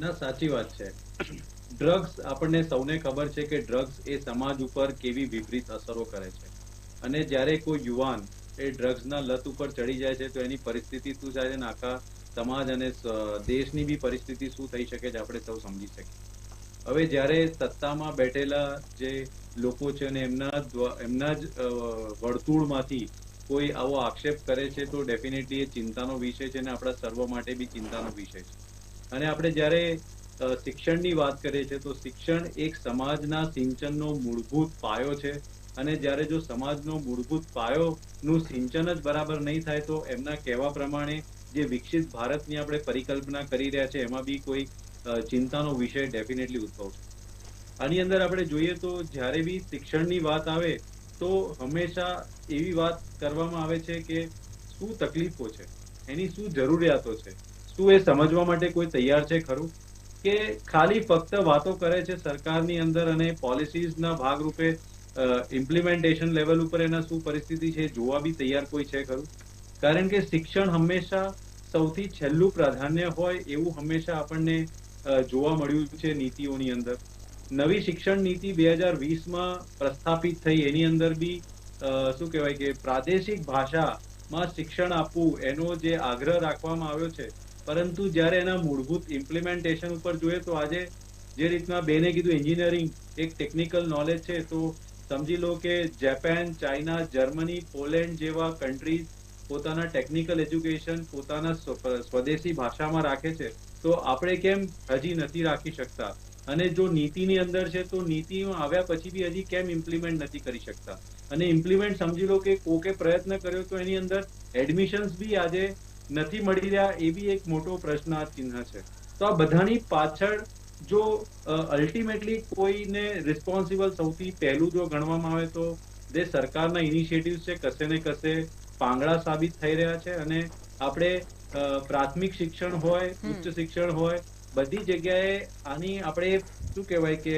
ના, સાચી વાત છે. ડ્રગ્સ આપણને સૌને ખબર છે કે ડ્રગ્સ એ સમાજ ઉપર કેવી વિપરીત અસરો કરે છે. અને જ્યારે કોઈ યુવાન એ ડ્રગ્સના લત ઉપર ચડી જાય છે, તો એની પરિસ્થિતિ શું થાય છે ને આખા સમાજ અને દેશની બી પરિસ્થિતિ શું થઈ શકે છે આપણે સૌ સમજી શકીએ. હવે જ્યારે સત્તામાં બેઠેલા જે લોકો છે અને એમના એમના જ વર્તુળમાંથી કોઈ આવો આક્ષેપ કરે છે, તો ડેફિનેટલી એ ચિંતાનો વિષય છે અને આપણા સર્વ માટે બી ચિંતાનો વિષય છે. અને આપણે જ્યારે શિક્ષણની વાત કરીએ છીએ, તો શિક્ષણ એક સમાજના સિંચનનો મૂળભૂત પાયો છે. અને જ્યારે જો સમાજનો મૂળભૂત પાયોનું સિંચન જ બરાબર નહીં થાય, તો એમના કહેવા પ્રમાણે જે વિકસિત ભારતની આપણે પરિકલ્પના કરી રહ્યા છે, એમાં બી કોઈ ચિંતાનો વિષય ડેફિનેટલી ઉદ્ભવ છે આની અંદર આપણે જોઈએ તો જ્યારે બી શિક્ષણની વાત આવે, તો હંમેશા એવી વાત કરવામાં આવે છે કે શું તકલીફો છે? એની શું જરૂરિયાતો છે? શું એ સમજવા માટે કોઈ તૈયાર છે ખરું? કે ખાલી ફક્ત વાતો કરે છે સરકારની અંદર અને પોલિસીઝના ભાગરૂપે ઇમ્પ્લિમેન્ટેશન લેવલ ઉપર એના શું પરિસ્થિતિ છે જોવા બી તૈયાર કોઈ છે ખરું? કારણ કે શિક્ષણ હંમેશા સૌથી છેલ્લું પ્રાધાન્ય હોય એવું હંમેશા આપણને જોવા મળ્યું છે નીતિઓની અંદર. નવી શિક્ષણ નીતિ બે હજાર વીસમાં પ્રસ્થાપિત થઈ. એની અંદર બી શું કહેવાય કે પ્રાદેશિક ભાષામાં શિક્ષણ આપવું એનો જે આગ્રહ રાખવામાં આવ્યો છે પરંતુ જ્યારે એના મૂળભૂત ઇમ્પ્લિમેન્ટેશન ઉપર જોઈએ તો આજે જે રીતના બેને કીધું એન્જિનિયરિંગ એક ટેકનિકલ નોલેજ છે, તો સમજી લો કે જાપાન ચાઇના જર્મની પોલેન્ડ જેવા કન્ટ્રીઝ પોતાના ટેકનિકલ એજ્યુકેશન પોતાના સ્વદેશી ભાષામાં રાખે છે. તો આપણે કેમ હજી નથી રાખી શકતા? અને જો નીતિની અંદર છે, તો નીતિમાં આવ્યા પછી બી હજી કેમ ઇમ્પ્લિમેન્ટ નથી કરી શકતા? અને ઇમ્પ્લિમેન્ટ સમજી લો કે કોકે પ્રયત્ન કર્યો તો એની અંદર એડમિશન્સ બી આજે નથી મળી રહ્યા એ બી એક મોટો પ્રશ્ન ચિહ્ન છે. તો આ બધાની પાછળ જો અલ્ટિમેટલી કોઈને રિસ્પોન્સિબલ સૌથી પહેલું જો ગણવામાં આવે તો જે સરકારના ઇનિશિયેટિવ છે કશે ને કશે પાંગડા સાબિત થઈ રહ્યા છે અને આપણે પ્રાથમિક શિક્ષણ હોય ઉચ્ચ શિક્ષણ હોય બધી જગ્યાએ આની આપણે શું કહેવાય કે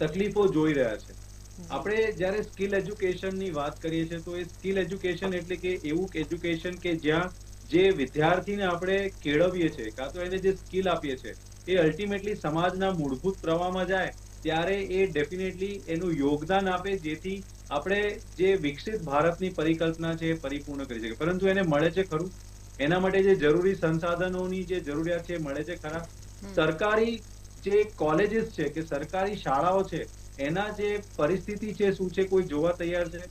તકલીફો જોઈ રહ્યા છે. આપણે જ્યારે સ્કિલ એજ્યુકેશનની વાત કરીએ છીએ તો એ સ્કિલ એજ્યુકેશન એટલે કે એવું એજ્યુકેશન કે જ્યાં જે વિદ્યાર્થીને આપણે કેળવીએ છીએ કાં તો એને જે સ્કિલ આપીએ છીએ એ અલ્ટિમેટલી સમાજના મૂળભૂત પ્રવાહમાં જાય ત્યારે એ ડેફિનેટલી એનું યોગદાન આપે જેથી આપણે જે વિકસિત ભારતની પરિકલ્પના છે એ પરિપૂર્ણ કરી શકીએ. પરંતુ એને મળે છે ખરું? એના માટે જે જરૂરી સંસાધનોની જે જરૂરિયાત છે એ મળે છે ખરા? સરકારી જે કોલેજીસ છે કે સરકારી શાળાઓ છે એના જે પરિસ્થિતિ છે શું છે કોઈ જોવા તૈયાર છે?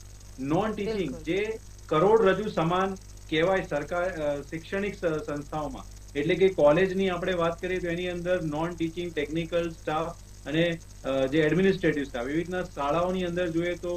Non teaching. જે કરોડરજ્જુ સમાન કહેવાય સરકાર શૈક્ષણિક સંસ્થાઓમાં. એટલે કે કોલેજની આપણે વાત કરીએ તો એની અંદર નોન ટીચિંગ ટેકનિકલ સ્ટાફ અને જે એડમિનિસ્ટ્રેટિવ સ્ટાફ એવી રીતના શાળાઓની અંદર જોઈએ તો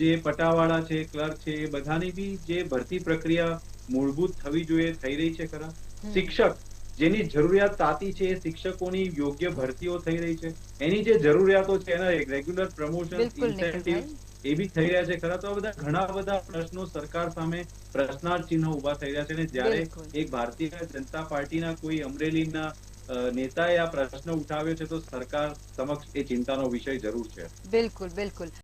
જે પટાવાળા છે ક્લર્ક છે એ બધાની બી જે ભરતી પ્રક્રિયા મૂળભૂત થવી જોઈએ થઈ રહી છે ખરા. શિક્ષક જેની જરૂરિયાત તાતી છે એ શિક્ષકોની યોગ્ય ભરતીઓ થઈ રહી છે. એની જે જરૂરિયાતો છે એના રેગ્યુલર પ્રમોશન ઇન્સેન્ટિવ એ બી થઈ રહ્યા છે. ખરા તો આ બધા ઘણા બધા પ્રશ્નો સરકાર સામે પ્રશ્નાર્થ ચિહ્નો ઊભા થઈ રહ્યા છે અને જ્યારે એક ભારતીય જનતા પાર્ટીના કોઈ અમરેલીના નેતાએ આ પ્રશ્ન ઉઠાવ્યો છે તો સરકાર સમક્ષ એ ચિંતાનો વિષય જરૂર છે. બિલકુલ બિલકુલ.